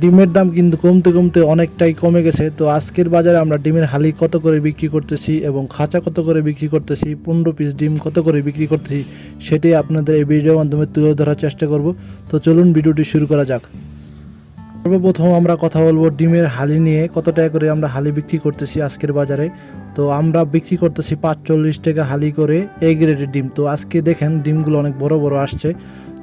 ডিমের দাম কিন্তু কমতে কমতে অনেকটাই কমে গেছে। তো আজকের বাজারে আমরা ডিমের হালি কত করে বিক্রি করতেছি এবং খাঁচা কত করে বিক্রি করতেছি, পনেরো পিস ডিম কত করে বিক্রি করতেছি, সেটাই আপনাদের এই ভিডিওর মাধ্যমে তুলে ধরার চেষ্টা করব। তো চলুন ভিডিওটি শুরু করা যাক। সর্বপ্রথম আমরা কথা বলব ডিমের হালি নিয়ে কত টাকা করে আমরা হালি বিক্রি করতেছি আজকের বাজারে। তো আমরা বিক্রি করতেছি পাঁচচল্লিশ টাকা হালি করে এই গ্রেডের ডিম। তো আজকে দেখেন ডিমগুলো অনেক বড় বড় আসছে।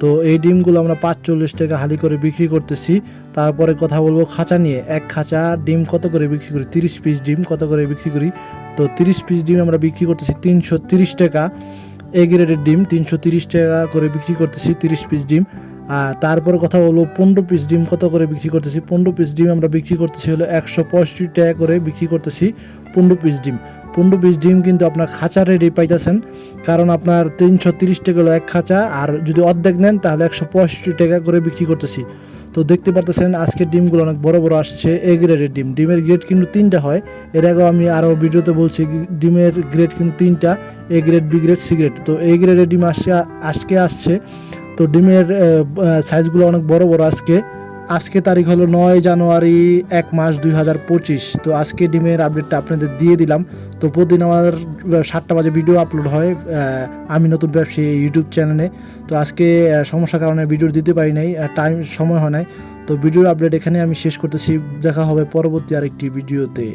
তো এই ডিমগুলো আমরা পাঁচচল্লিশ টাকা হালি করে বিক্রি করতেছি। তারপরে কথা বলব খাঁচা নিয়ে। এক খাঁচা ডিম কত করে বিক্রি করি? তিরিশ পিস ডিম কত করে বিক্রি করি? তো তিরিশ পিস ডিম আমরা বিক্রি করতেছি তিনশো তিরিশ টাকা। এ গ্রেডের ডিম, তিনশো তিরিশ টাকা করে বিক্রি করতেছি তিরিশ পিস ডিম। তারপরে কথা বলব পনেরো পিস ডিম কত করে বিক্রি করতেছি? পনেরো পিস ডিম আমরা বিক্রি করতেছি হলো একশো পঁয়ষট্টি টাকা করে বিক্রি করতেছি পনেরো পিস ডিম। পনেরো পিস ডিম কিন্তু আপনার খাঁচা রেডি পাইতেছেন, কারণ আপনার তিনশো তিরিশ টাকা হলো এক খাঁচা, আর যদি অর্ধেক নেন তাহলে একশো পঁয়ষট্টি টাকা করে বিক্রি করতেছি। তো দেখতে পারতেছেন আজকে ডিমগুলো অনেক বড় বড় আসছে, এ গ্রেডের ডিম। ডিমের গ্রেড কিন্তু তিনটা হয়। এর আগেও আমি আরও ভিডিওতে বলছি ডিমের গ্রেড কিন্তু তিনটা, A grade, B grade, C grade. তো এ গ্রেডের ডিম আসছে আজকে আসছে। তো ডিমের সাইজগুলো অনেক বড় বড় আজকে। আজকে তারিখ হলো নয় জানুয়ারি এক মাস দুই হাজার পঁচিশ। তো আজকে ডিমের আপডেটটা আপনাদের দিয়ে দিলাম। তো প্রতিদিন আমার সাতটা বাজে ভিডিও আপলোড হয় আমি নতুন ব্যবসায়ী ইউটিউব চ্যানেলে তো আজকে সমস্যার কারণে ভিডিও দিতে পারি নাই টাইম সময় হয় নাই। তো ভিডিওর আপডেট এখানে আমি শেষ করতেছি। দেখা হবে পরবর্তী আরেকটি ভিডিওতে